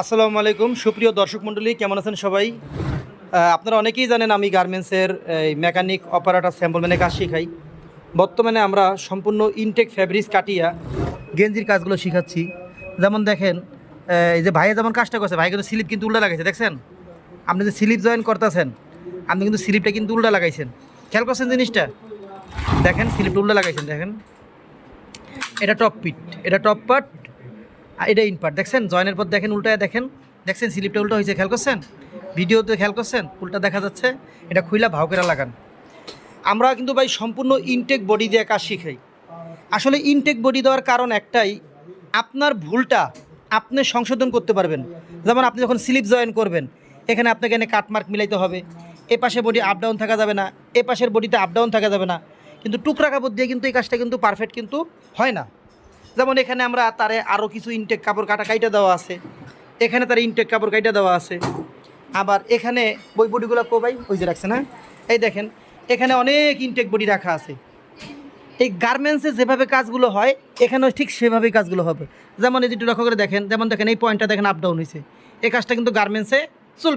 আসসালামু আলাইকুম। সুপ্রিয় দর্শক মণ্ডলী, কেমন আছেন সবাই? আপনারা অনেকেই জানেন আমি গার্মেন্টসের, এই মেকানিক অপারেটার স্যাম্পল মানে কাজ শিখাই। বর্তমানে আমরা সম্পূর্ণ ইনটেক ফ্যাব্রিক্স কাটিয়া গেঞ্জির কাজগুলো শিখাচ্ছি। যেমন দেখেন এই যে ভাইয়া যেমন কাজটা করছে ভাই কিন্তু স্লিপ কিন্তু উল্টা লাগাইছে, দেখছেন? আপনি যে স্লিপ জয়েন করতেছেন, আপনি কিন্তু স্লিপটা কিন্তু উল্টা লাগাইছেন। খেয়াল করছেন জিনিসটা? দেখেন, স্লিপটা উল্টা লাগাইছেন, দেখেন। এটা টপ পিট, এটা টপ পার্ট এটা ইনপার্ট দেখছেন? জয়েনের পর দেখেন, উল্টায় দেখেন। দেখছেন? স্লিপটা উল্টা হয়েছে, খেয়াল করছেন? ভিডিওতে খেয়াল করছেন? উল্টা দেখা যাচ্ছে, এটা খুইলা ভাও করে লাগান। আমরা কিন্তু ভাই সম্পূর্ণ ইনটেক বডি দিয়ে কাজ শিখাই। আসলে ইনটেক বডি দেওয়ার কারণ একটাই, আপনার ভুলটা আপনি সংশোধন করতে পারবেন। যেমন আপনি যখন স্লিপ জয়েন করবেন, এখানে আপনাকে এনে কাটমার্ক মিলাইতে হবে। এ পাশে বডি আপ ডাউন থাকা যাবে না, এ পাশের বডিতে আপ ডাউন থাকা যাবে না। কিন্তু টুকরা কাপড় দিয়ে কিন্তু এই কাজটা কিন্তু পারফেক্ট কিন্তু হয় না। যেমন এখানে আমরা তারে আরও কিছু ইনটেক কাপড় কাটা কাইটা দেওয়া আছে। এখানে তার ইনটেক কাপড় কাইটা দেওয়া আছে। আবার এখানে বই বডিগুলো কো ভাই? ওই যে রাখছে না এই দেখেন, এখানে অনেক ইনটেক বডি রাখা আছে। এই গার্মেন্টসে যেভাবে কাজগুলো হয়, এখানেও ঠিক সেভাবেই কাজগুলো হবে। যেমন এই যেটা লক্ষ্য করে দেখেন, যেমন দেখেন এই পয়েন্টটা দেখেন আপ ডাউন হয়েছে এই কাজটা কিন্তু গার্মেন্টসে